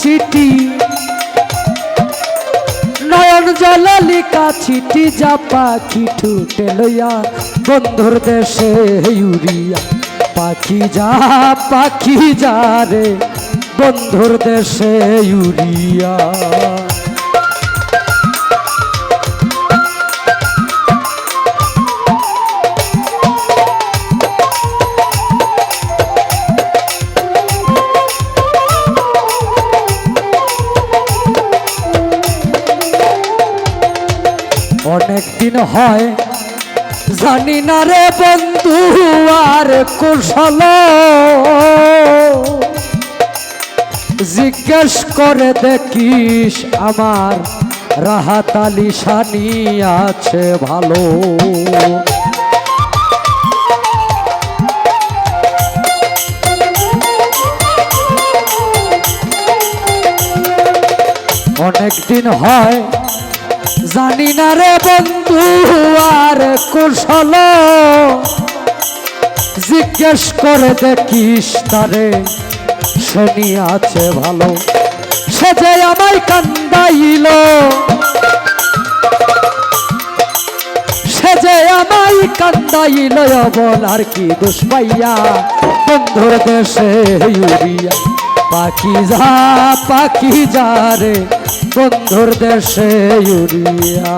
চিঠি। নয়ন জলালিকা চিঠি যা পাখি ঠুটে লইয়া বন্ধুর দেশে ইউরিয়া। পাখি যা পাখি যা রে, বন্ধুর দেশে ইউরিয়া। অনেক দিন হয়, জানি না রে বন্ধু আর কুশল। জিজ্ঞেস করে দেখিস আমার রাহাত আলী সানি আছে ভালো। অনেকদিন হয় জানি না রে বন্ধু, আর কুশল। জিজ্ঞেস করে দেখিস তারে, শনি আছে ভালো। সে যে আমায় কান্দাইল। সে যে আমায় কান্দাইল বল আর কি দোষ পাইয়া? বন্ধুর দেশে ইউরিয়া পাখি যা পাখি যা রে বন্ধুর দেশে ইউরিয়া।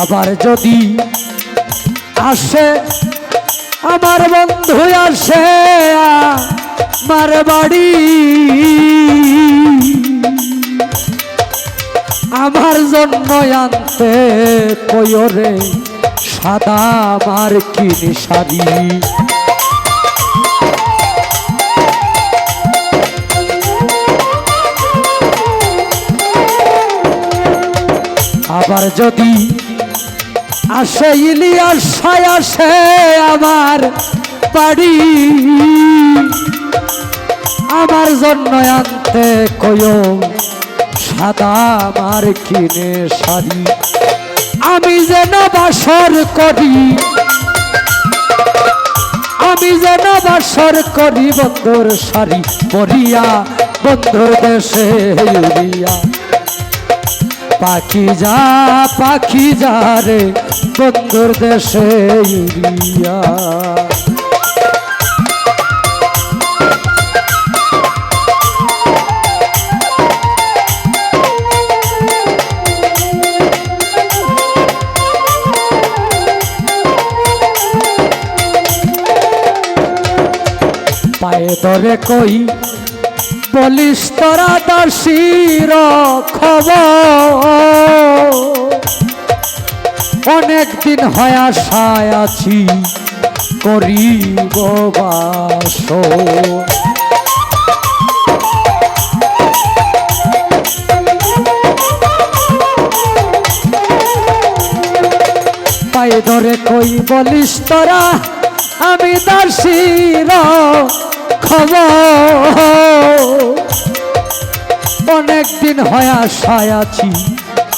আবার যদি আসে আমার বন্ধু আসে আমার বাড়ি। আমার জন্য আনতে কয়রে সাদা আমার কিনি শাড়ি। আবার যদি আসে ইলিয়াস আসে আমার বাড়ি। আমার জন্য আনতে কয় সাদা আমার কিনে শাড়ি। আমি যেন বাসর করি। আমি যেন বাসর করি বন্ধুর শাড়ি। পরিয়া বন্ধুর দেশে উড়িয়া। পাখি যা পাখি যা রে বন্ধুর দেশে ইউরিয়া পায়ে ধরে কই বলিস তোরা দাসির খবর অনেক দিন হয় আশায় আছি করিব বাস। পায়ে ধরে কই বলিস তোরা, আমি দাসির খবর। অনেক দিন হয় আশায় আছি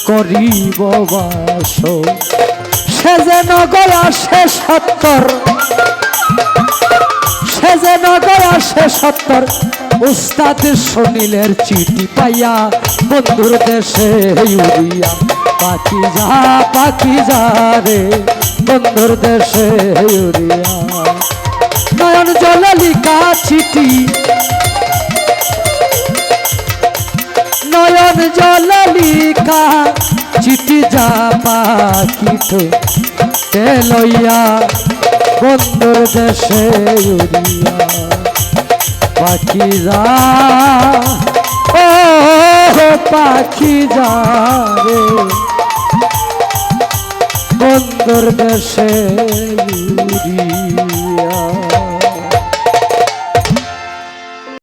করিব বাস। সে যেন গয়া সে সত্তর। সে যেন গয়া সে সত্তর। উস্তাদ সুনীলের চিঠি পাইয়া বন্ধুর দেশে ইউরিয়া পাখি যা পাখি যা রে, বন্ধুর দেশে ইউরিয়া নয়ন জলালিকা চিঠি। নয়ন জলালিকা চিঠি যা পাখিত তে লইয়া বন্ধুর দেশে উড়িয়া পাখি যা ও পাখি যা রে। বন্ধুর দেশে উড়িয়া